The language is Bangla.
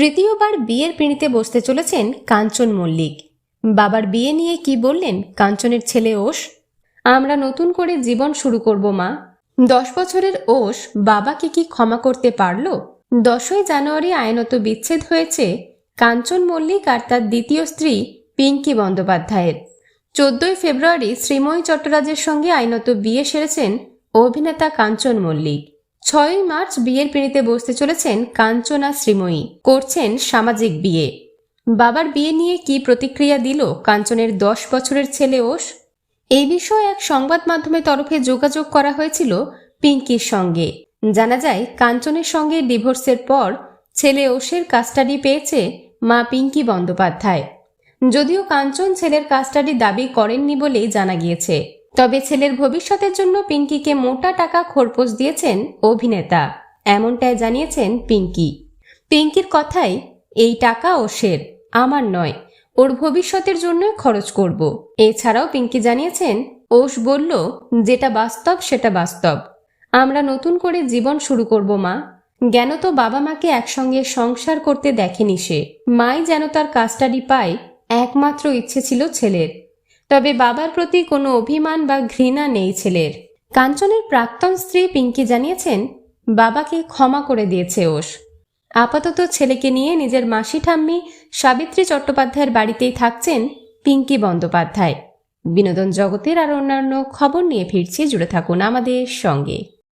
তৃতীয়বার বিয়ের পিঁড়িতে বসতে চলেছেন কাঞ্চন মল্লিক। বাবার বিয়ে নিয়ে কি বললেন কাঞ্চনের ছেলে ওষ আমরা নতুন করে জীবন শুরু করব, মা। দশ বছরের ওষ বাবাকে কি ক্ষমা করতে পারল? দশই জানুয়ারি আইনত বিচ্ছেদ হয়েছে কাঞ্চন মল্লিক আর তার দ্বিতীয় স্ত্রী পিঙ্কি বন্দ্যোপাধ্যায়ের। চোদ্দই ফেব্রুয়ারি শ্রীময়ী চট্টরাজের সঙ্গে আইনত বিয়ে সেরেছেন অভিনেতা কাঞ্চন মল্লিক। ছয়ই মার্চ বিয়ের পিঁড়িতে বসতে চলেছেন কাঞ্চনা শ্রীময়ী। করছেন সামাজিক বিয়ে। বাবার বিয়ে নিয়ে কি প্রতিক্রিয়া দিল কাঞ্চনের দশ বছরের ছেলে ওষ এই বিষয়ে এক সংবাদ মাধ্যমের তরফে যোগাযোগ করা হয়েছিল পিঙ্কির সঙ্গে। জানা যায়, কাঞ্চনের সঙ্গে ডিভোর্সের পর ছেলে ওষের কাস্টাডি পেয়েছে মা পিঙ্কি বন্দ্যোপাধ্যায়। যদিও কাঞ্চন ছেলের কাস্টাডি দাবি করেননি বলেই জানা গিয়েছে। তবে ছেলের ভবিষ্যতের জন্য পিঙ্কিকে মোটা টাকা খোরপোশ দিয়েছেন অভিনেতা। এমনটাই জানিয়েছেন পিঙ্কি। পিঙ্কির কথাই, এই টাকা ওষের আমার নয়, ওর ভবিষ্যতের জন্য খরচ করব। এছাড়াও পিঙ্কি জানিয়েছেন ওষ বলল, যেটা বাস্তব সেটা বাস্তব। আমরা নতুন করে জীবন শুরু করব, মা। জ্ঞান তো বাবা মাকে একসঙ্গে সংসার করতে দেখেনি সে। মাই যেন তার কাস্টাডি পায়, একমাত্র ইচ্ছে ছিল ছেলের। তবে বাবার প্রতি কোনো অভিমান বা ঘৃণা নেই ছেলের। কাঞ্চনের প্রাক্তন স্ত্রী পিঙ্কি জানিয়েছেন, বাবাকে ক্ষমা করে দিয়েছে ওষ আপাতত ছেলেকে নিয়ে নিজের মাসি ঠাম্মি সাবিত্রী চট্টোপাধ্যায়ের বাড়িতেই থাকছেন পিঙ্কি বন্দ্যোপাধ্যায়। বিনোদন জগতের আর অন্যান্য খবর নিয়ে ফিরছি, জুড়ে থাকুন আমাদের সঙ্গে।